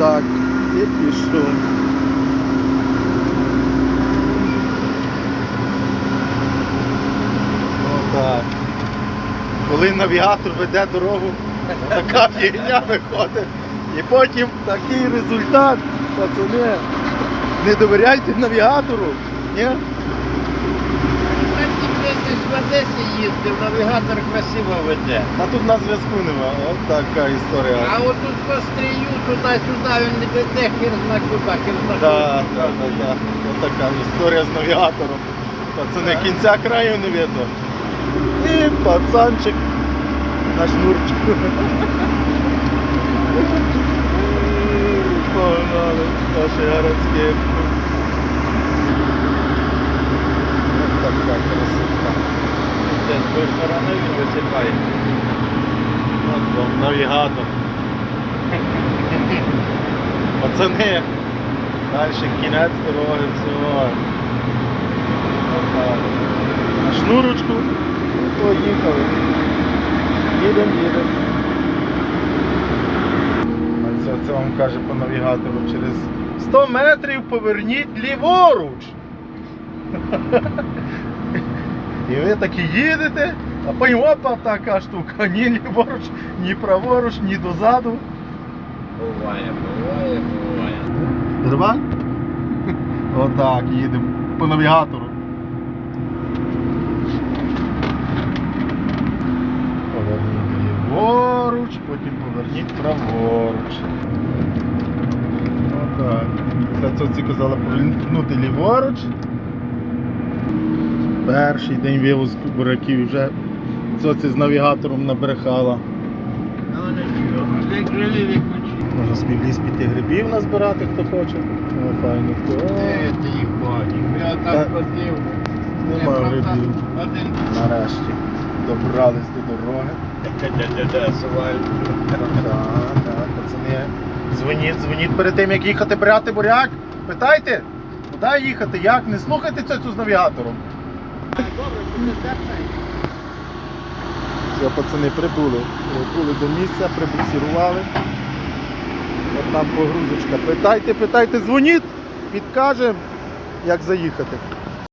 Отак. І пішов. Отак. Коли навігатор веде дорогу, така фігня виходить. І потім такий результат, пацани. Не довіряйте навігатору. Ні? Ж в Одесі їздив, навігатор красиво веде. А тут на зв'язку нема. От така історія. А от тут по стрію, туди-сюди він не веде, хір зна куди, хір зна Так, так, так, так. Ось така історія з навігатором. Пацани, кінця краю не видно. І пацанчик на шнурчику. Погнали, наші городські. Ось така красота. Це з тої сторони він висипає. От вам навігатор. Пацани, далі кінець дороги. Отак. На шнурочку, поїхали. Їдемо, їдемо. Це, це вам каже по навігатору через 100 метрів поверніть ліворуч. І ви такі їдете, а потім опа така штука, ні ліворуч, ні праворуч, ні дозаду. Буває, буває, буває. Нормаль? Отак, їдемо по навігатору. Поверніть ліворуч, потім поверніть праворуч. Отак. Та Соці казала повернути ліворуч. Перший день вивозку буряків вже Соці з навігатором набрехала. Можна ліс піти грибів назбирати, хто хоче. О, файно. Де? Я Та- так ходив. Нема грибів. Нарешті добрались до дороги. пацани. Дзвоніть, дзвоніть перед тим, як їхати брати буряк. Питайте, куди їхати, як, не слухайте цю з навігатором. Все, пацани прибули. Прибули до місця, прибуксірували. От там погрузочка. Питайте, питайте, дзвоніть, підкажемо, як заїхати.